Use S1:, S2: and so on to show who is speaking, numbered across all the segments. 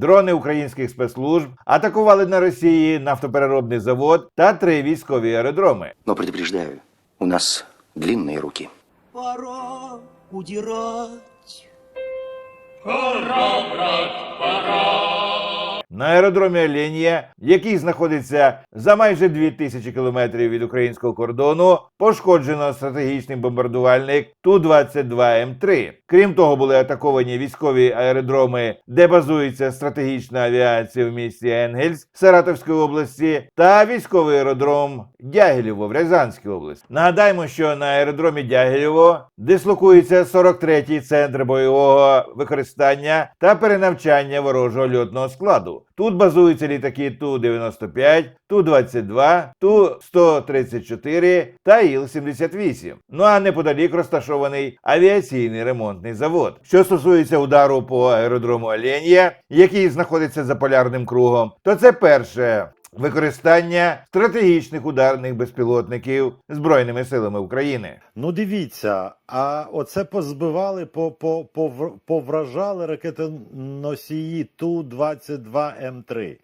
S1: Дрони українських спецслужб атакували на Росії нафтопереробний завод та три військові аеродроми.
S2: Но предупреждаю, у нас длинні руки.
S3: Пора удирать.
S1: На аеродромі Оленія, який знаходиться за майже 2000 кілометрів від українського кордону, пошкоджено стратегічний бомбардувальник Ту-22М3. Крім того, були атаковані військові аеродроми, де базується стратегічна авіація в місті Енгельс Саратовської області, та військовий аеродром Дягілєво в Рязанській області. Нагадаємо, що на аеродромі Дягілєво дислокується 43-й центр бойового використання та перенавчання ворожого льотного складу. Тут базуються літаки Ту-95, Ту-22, Ту-134 та Іл-78. Ну а неподалік розташований авіаційний ремонтний завод. Що стосується удару по аеродрому Оленія, який знаходиться за полярним кругом, то це перше використання стратегічних ударних безпілотників Збройними силами України.
S4: Ну дивіться, а оце позбивали, по, по, повр- повражали ракетоносії Ту-22М3.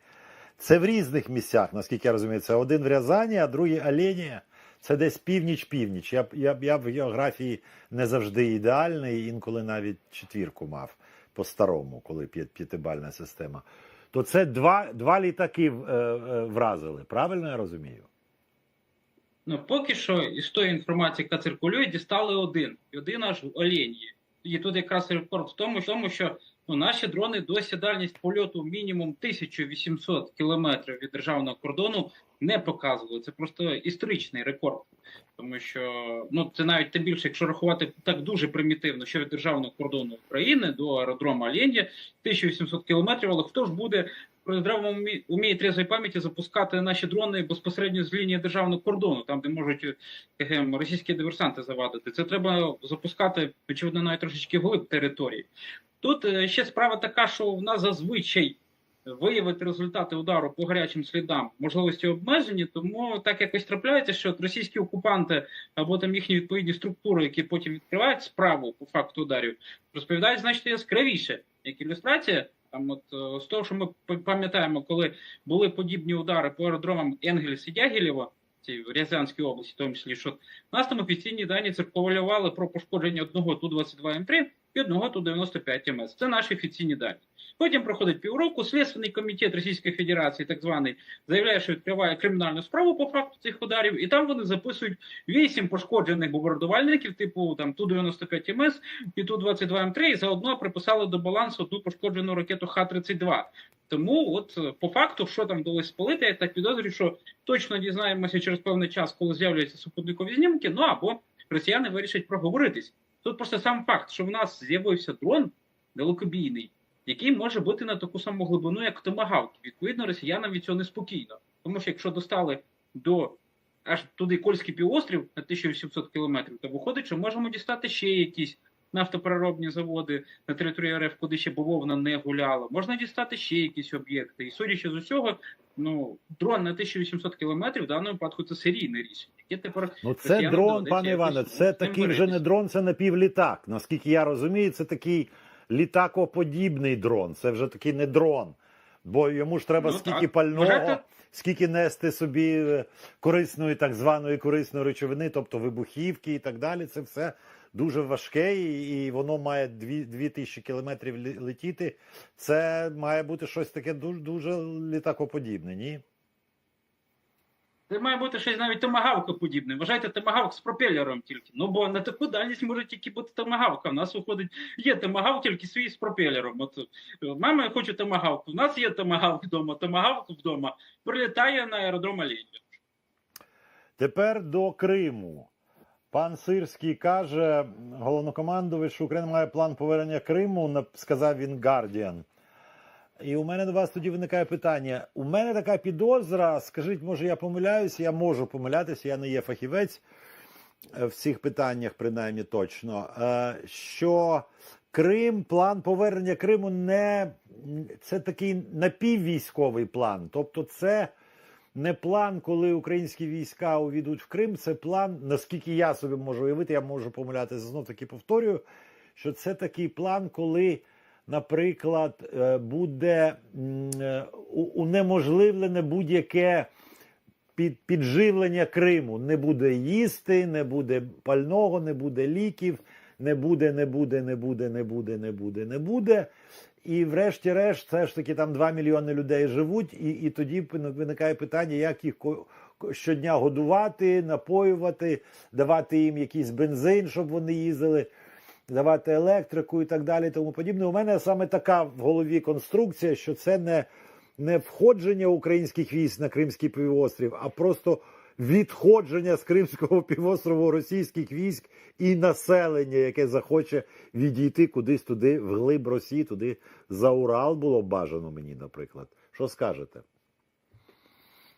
S4: Це в різних місцях, наскільки я розумію. Це один в Рязані, а другий Оленія. Це десь північ-північ. Я, я, я в географії не завжди ідеальний, інколи навіть четвірку мав по-старому, коли п'ят- п'ятибальна система. То це два, два літаки е, е, вразили. Правильно я розумію?
S5: Ну, поки що із тої інформації, яка циркулює, дістали один. Один аж олень є. І тут якраз рекорд в тому що ну, наші дрони досі дальність польоту мінімум 1800 кілометрів від державного кордону не показували. Це просто історичний рекорд. Тому що ну це навіть тим більше, якщо рахувати так дуже примітивно, що від державного кордону України до аеродрому Оленія 1800 кілометрів, але хто ж буде при здравому умі- трезвій пам'яті запускати наші дрони безпосередньо з лінії державного кордону, там де можуть е, російські диверсанти завадити. Це треба запускати, очевидно, навіть трошечки глиб території. Тут е, ще справа така, що в нас зазвичай виявити результати удару по гарячим слідам можливості обмежені, тому так якось трапляється, що російські окупанти або там їхні відповідні структури, які потім відкривають справу по факту ударів, розповідають значно яскравіше. Як ілюстрація, там от е, з того, що ми пам'ятаємо, коли були подібні удари по аеродромам Енгельс і Дягілєво, ці в Рязанській області, в тому числі, що нас там офіційні дані циркулювали про пошкодження одного Ту-22М3 і одного Ту-95 МС. Це наші офіційні дані. Потім проходить півроку, Слідственний комітет Російської Федерації, так званий, заявляє, що відкриває кримінальну справу по факту цих ударів, і там вони записують вісім пошкоджених бомбардувальників, типу там Ту-95 МС і Ту-22М3, і заодно приписали до балансу одну пошкоджену ракету Х-32. Тому, от е, по факту, що там вдалося спалити, я так підозрюю, що точно дізнаємося через певний час, коли з'являються супутникові знімки. Ну або росіяни вирішать проговоритись. Тут просто сам факт, що в нас з'явився дрон далекобійний, який може бути на таку саму глибину, як томагавк. Відповідно, росіянам від цього неспокійно. Тому що якщо достали до аж туди Кольський півострів на 1800 кілометрів, то виходить, що можемо дістати ще якісь нафтопереробні заводи на території РФ, куди ще бавовна не гуляла. Можна дістати ще якісь об'єкти. І судячи з усього, ну дрон на 1800 кілометрів в даному випадку це серійне рішення. Яке тепер
S4: Ну, це дрон, пане Іване, це такий вже не дрон, це напівлітак. Наскільки я розумію, це такий літакоподібний дрон. Це вже такий не дрон. Бо йому ж треба
S5: Ну,
S4: скільки
S5: так.
S4: пального,
S5: Вважайте-
S4: скільки нести собі е, корисної, так званої корисної речовини, тобто вибухівки і так далі. Це все дуже важке, і, і воно має дві, дві тисячі кілометрів летіти. Це має бути щось таке дуже, дуже літакоподібне, ні?
S5: Це має бути щось навіть томагавка подібне. Вважайте томагавк з пропелером тільки. Ну бо на таку дальність може тільки бути томагавка. У нас виходить, є томагавк тільки свій з пропелером. От е, мама, я хочу томагавку. У нас є томагавк вдома, томагавк вдома. Прилітає на аеродром Оленя.
S4: Тепер до Криму. Пан Сирський каже, головнокомандувач, що Україна має план повернення Криму, сказав він Guardian. І у мене до вас тоді виникає питання. У мене така підозра, скажіть, може, я помиляюсь, я можу помилятися, я не є фахівець е, в цих питаннях, принаймні точно. е, Що Крим, план повернення Криму не це такий напіввійськовий план. Тобто, це не план, коли українські війська увійдуть в Крим. Це план, наскільки я собі можу уявити, я можу помилятися знов таки повторюю, що це такий план, коли наприклад, е, буде е, унеможливлене будь-яке під, підживлення Криму. Не буде їсти, не буде пального, не буде ліків, не буде, не буде, не буде, не буде, не буде, не буде. І врешті-решт, все ж таки там 2 мільйони людей живуть, і, і тоді виникає питання, як їх щодня годувати, напоювати, давати їм якийсь бензин, щоб вони їздили, давати електрику і так далі. Тому подібне. У мене саме така в голові конструкція, що це не, не входження українських військ на Кримський півострів, а просто відходження з Кримського півострову російських військ і населення, яке захоче відійти кудись туди, вглиб Росії, туди за Урал було бажано мені, наприклад. Що скажете?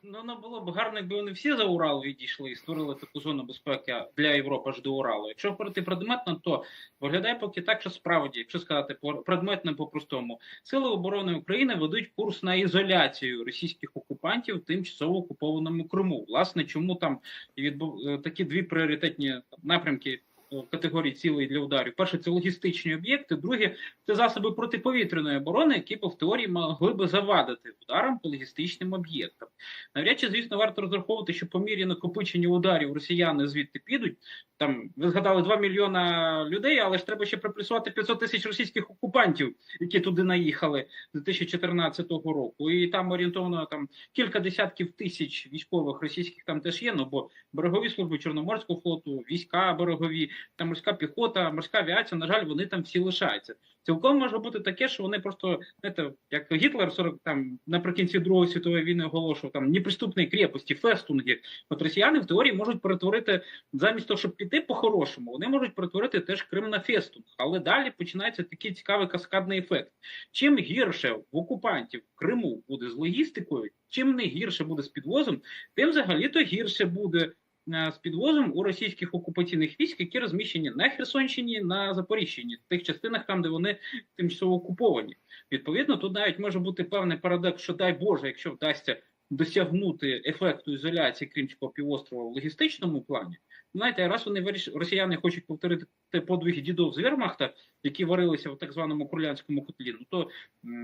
S5: Ну, воно було б гарно, якби вони всі за Урал відійшли і створили таку зону безпеки для Європи аж до Уралу. Якщо говорити предметно, то виглядає поки так, що справді, якщо сказати предметно по-простому, сили оборони України ведуть курс на ізоляцію російських окупантів в тимчасово окупованому Криму. Власне, чому там і відбув е, такі дві пріоритетні напрямки. Е, Категорії цілей для ударів. Перше це логістичні об'єкти, друге це засоби протиповітряної оборони, які б в теорії могли би завадити ударам по логістичним об'єктам. Навряд чи, звісно, варто розраховувати, що по мірі накопичення ударів росіяни звідти підуть. Там ви згадали 2 мільйона людей, але ж треба ще приплюсувати 500 тисяч російських окупантів, які туди наїхали з 2014 року. І там орієнтовно там кілька десятків тисяч військових російських там теж є. Ну бо берегові служби Чорноморського флоту, війська берегові, там морська піхота, морська авіація. На жаль, вони там всі лишаються. Цілком може бути таке, що вони просто знаєте, як Гітлер 40 там наприкінці Другої світової війни оголошував там неприступні крепості, фестунги. От росіяни в теорії можуть перетворити замість того, щоб піти по-хорошому, вони можуть перетворити теж Крим на фестунг. Але далі починається такий цікавий каскадний ефект. Чим гірше в окупантів Криму буде з логістикою, чим не гірше буде з підвозом, тим взагалі то гірше буде з підвозом у російських окупаційних військ, які розміщені на Херсонщині, на Запоріжчині, в тих частинах, там де вони тимчасово окуповані. Відповідно, тут навіть може бути певний парадокс, що дай Боже, якщо вдасться досягнути ефекту ізоляції Кримського півострова в логістичному плані. Знаєте, раз вони виріш... росіяни хочуть повторити подвиги дідов з Вермахта, які варилися в так званому курлянському котлі, ну то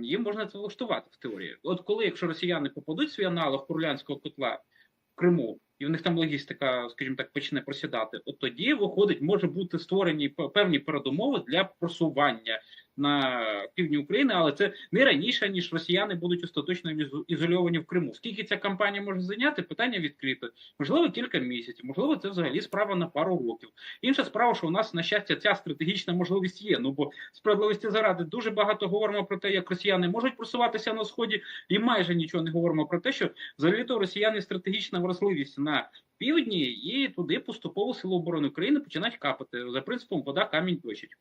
S5: їм можна це влаштувати в теорії. От коли, якщо росіяни попадуть свій аналог курлянського котла в Криму, і в них там логістика, скажімо так, почне просідати, от тоді виходить, може бути створені певні передумови для просування на півдні України, але це не раніше, ніж росіяни будуть остаточно ізо- ізольовані в Криму. Скільки ця кампанія може зайняти? Питання відкрите. Можливо, кілька місяців, можливо, це взагалі справа на пару років. Інша справа, що у нас на щастя ця стратегічна можливість є. Ну бо справедливості заради дуже багато говоримо про те, як росіяни можуть просуватися на сході, і майже нічого не говоримо про те, що взагалі то росіяни стратегічна вразливість на півдні, і туди поступово сили оборони України починають капати за принципом вода камінь точить.